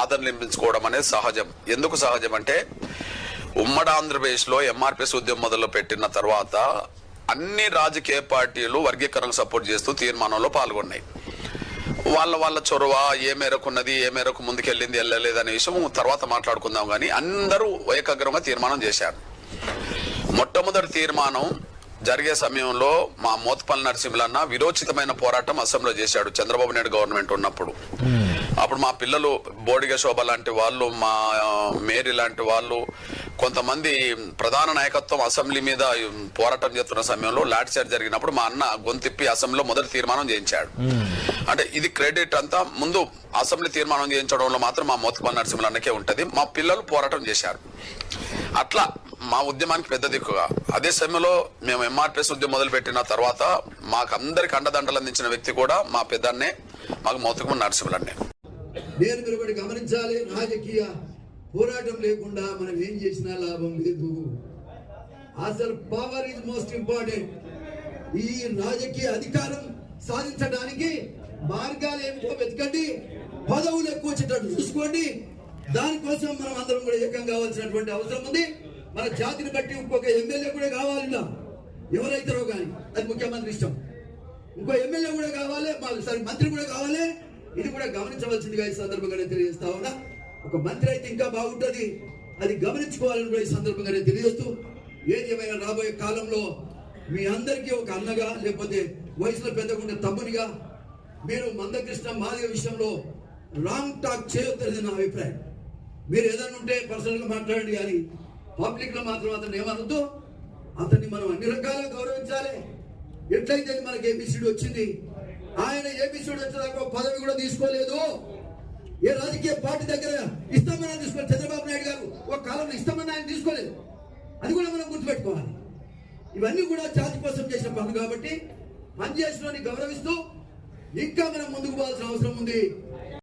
ఆదరణ నిర్మించుకోవడం అనేది సహజం. ఎందుకు సహజం అంటే ఉమ్మడి ఆంధ్రప్రదేశ్లో ఎంఆర్పిఎస్ ఉద్యమం మొదలు పెట్టిన తర్వాత అన్ని రాజకీయ పార్టీలు వర్గీకరణకు సపోర్ట్ చేస్తూ తీర్మానంలో పాల్గొన్నాయి. వాళ్ళ వాళ్ళ చొరవ ఏ మేరకు ఉన్నది ఏ మేరకు ముందుకెళ్ళింది వెళ్ళలేదు అనే విషయం తర్వాత మాట్లాడుకుందాం కానీ అందరూ ఏకాగ్రంగా తీర్మానం చేశారు. మొట్టమొదటి తీర్మానం జరిగే సమయంలో మా మోత్పల్లి నరసింహులన్న విరోచితమైన పోరాటం అసెంబ్లీలో చేశాడు చంద్రబాబు నాయుడు గవర్నమెంట్ ఉన్నప్పుడు. అప్పుడు మా పిల్లలు బోడిగ శోభ లాంటి వాళ్ళు మా మేరీ లాంటి వాళ్ళు కొంతమంది ప్రధాన నాయకత్వం అసెంబ్లీ మీద పోరాటం చేస్తున్న సమయంలో లాఠీ చార్జ్ జరిగినప్పుడు మా అన్న గొంతిప్పి అసెంబ్లీలో మొదటి తీర్మానం చేయించాడు. అంటే ఇది క్రెడిట్ అంతా ముందు అసెంబ్లీ తీర్మానం చేయించడంలో మాత్రం మా మోత్పల్లి నరసింహులు అన్నకే ఉంటది. మా పిల్లలు పోరాటం చేశారు. అట్లా మా ఉద్యమానికి పెద్ద దిక్కుగా. అదే సమయంలో మేము ఎంఆర్పిఎస్ ఉద్యమం మొదలు పెట్టిన తర్వాత మాకు అందరికి అండదండలు అందించిన వ్యక్తి కూడా మా పెద్దన్నే మాకు మౌతకం నరసింహులన్నే. నేను మీరు ఒకటి గమనించాలి. రాజకీయ పోరాటం లేకుండా మనం ఏం చేసినా లాభం లేదు. అసలు పవర్ ఇస్ మోస్ట్ ఇంపార్టెంట్ ఈ రాజకీయ అధికారం సాధించడానికి మార్గాలు ఏమిటో వెతకండి. పదవులు ఎక్కువ వచ్చేటట్టు చూసుకోండి. దానికోసం మనం అందరం కూడా ఏకం కావాల్సినటువంటి అవసరం ఉంది. మన జాతిని బట్టి ఇంకొక ఎమ్మెల్యే కూడా కావాలి ఎవరైతారో కానీ అది ముఖ్యమంత్రి ఇష్టం. ఇంకో ఎమ్మెల్యే కూడా కావాలి సారీ మంత్రి కూడా కావాలి. ఇది కూడా గమనించవలసిందిగా ఈ సందర్భంగానే తెలియజేస్తా ఉన్నా. ఒక మంత్రి అయితే ఇంకా బాగుంటుంది. అది గమనించుకోవాలని కూడా ఈ సందర్భంగానే తెలియజేస్తూ ఏది ఏమైనా రాబోయే కాలంలో మీ అందరికీ ఒక అన్నగా లేకపోతే వయసులో పెద్దకుండా తమ్మునిగా మీరు మందకృష్ణ మాదిగ విషయంలో రాంగ్ టాక్ చేయొద్దని నా అభిప్రాయం. మీరు ఏదైనా ఉంటే పర్సనల్గా మాట్లాడండి కానీ పబ్లిక్లో మాత్రం అతను ఏమనొద్దు. అతన్ని మనం అన్ని రకాలుగా గౌరవించాలి. ఎట్లయితే మనకి ఏబిసిడి వచ్చింది ఆయన ఏబిసిడి వచ్చేదాకా ఒక పదవి కూడా తీసుకోలేదు. ఏ రాజకీయ పార్టీ దగ్గర ఇస్తామని తీసుకోలేదు. చంద్రబాబు నాయుడు గారు ఒక కాలంలో ఇస్తామని ఆయన తీసుకోలేదు. అది కూడా మనం గుర్తుపెట్టుకోవాలి. ఇవన్నీ కూడా జాతి కోసం చేసిన పనులు కాబట్టి పనిచేసిన గౌరవిస్తూ ఇంకా మనం ముందుకు పోవాల్సిన అవసరం ఉంది.